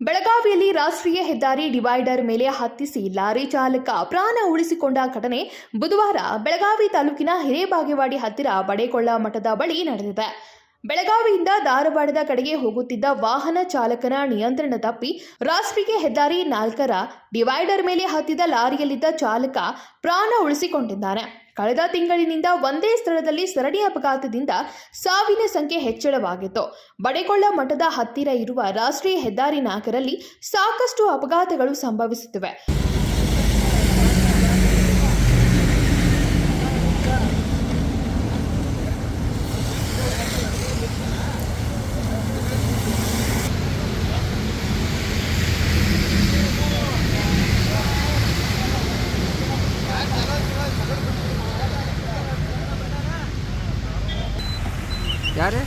ಬೆಳಗಾವಿಯಲ್ಲಿ ರಾಷ್ಟ್ರೀಯ ಹೆದ್ದಾರಿ ಡಿವೈಡರ್ ಮೇಲೆ ಹತ್ತಿಸಿ ಲಾರಿ ಚಾಲಕ ಪ್ರಾಣ ಉಳಿಸಿಕೊಂಡ ಘಟನೆ ಬುಧವಾರ ಬೆಳಗಾವಿ ತಾಲೂಕಿನ ಹಿರೇಬಾಗೇವಾಡಿ ಹತ್ತಿರ ಬಡೇಕೊಳ್ಳ ಮಠದ ಬಳಿ ನಡೆದಿದೆ. ಬೆಳಗಾವಿಯಿಂದ ಧಾರವಾಡದ ಕಡೆಗೆ ಹೋಗುತ್ತಿದ್ದ ವಾಹನ ಚಾಲಕನ ನಿಯಂತ್ರಣ ತಪ್ಪಿ ರಾಷ್ಟ್ರೀಯ ಹೆದ್ದಾರಿ ನಾಲ್ಕರ ಡಿವೈಡರ್ ಮೇಲೆ ಹತ್ತಿದ ಲಾರಿಯಲ್ಲಿದ್ದ ಚಾಲಕ ಪ್ರಾಣ ಉಳಿಸಿಕೊಂಡಿದ್ದಾನೆ. ಕಳೆದ ತಿಂಗಳಿನಿಂದ ಒಂದೇ ಸ್ಥಳದಲ್ಲಿ ಸರಣಿ ಅಪಘಾತದಿಂದ ಸಾವಿನ ಸಂಖ್ಯೆ ಹೆಚ್ಚಳವಾಗಿತ್ತು. ಬಡೆಕೊಳ್ಳ ಮಠದ ಹತ್ತಿರ ಇರುವ ರಾಷ್ಟ್ರೀಯ ಹೆದ್ದಾರಿ ನಾಲ್ಕರಲ್ಲಿ ಸಾಕಷ್ಟು ಅಪಘಾತಗಳು ಸಂಭವಿಸುತ್ತಿವೆ. ಯಾರು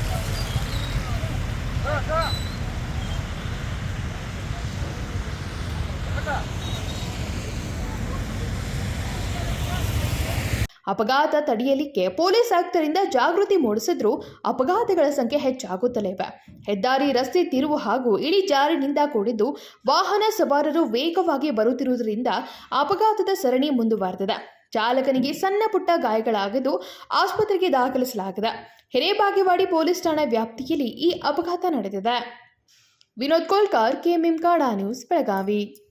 ಅಪಘಾತ ತಡೆಯಲಿಕ್ಕೆ ಪೊಲೀಸ್ ಆಯುಕ್ತರಿಂದ ಜಾಗೃತಿ ಮೂಡಿಸಿದ್ರೂ ಅಪಘಾತಗಳ ಸಂಖ್ಯೆ ಹೆಚ್ಚಾಗುತ್ತಲೇ ಇವೆ. ಹೆದ್ದಾರಿ ರಸ್ತೆ ತಿರುವು ಹಾಗೂ ಇಳಿಜಾರಿನಿಂದ ಕೂಡಿದ್ದು ವಾಹನ ಸವಾರರು ವೇಗವಾಗಿ ಬರುತ್ತಿರುವುದರಿಂದ ಅಪಘಾತದ ಸರಣಿ ಮುಂದುವರೆದಿದೆ. ಚಾಲಕನಿಗೆ ಸಣ್ಣ ಪುಟ್ಟ ಗಾಯಗಳಾಗಿದ್ದು ಆಸ್ಪತ್ರೆಗೆ ದಾಖಲಿಸಲಾಗಿದೆ. ಹಿರೇಬಾಗೇವಾಡಿ ಪೊಲೀಸ್ ಠಾಣೆ ವ್ಯಾಪ್ತಿಯಲ್ಲಿ ಈ ಅಪಘಾತ ನಡೆದಿದೆ. ವಿನೋದ್ ಕೋಲ್ಕರ್, ಕೆಎಂಎಂ, ಕಾಡಾ ನ್ಯೂಸ್, ಬೆಳಗಾವಿ.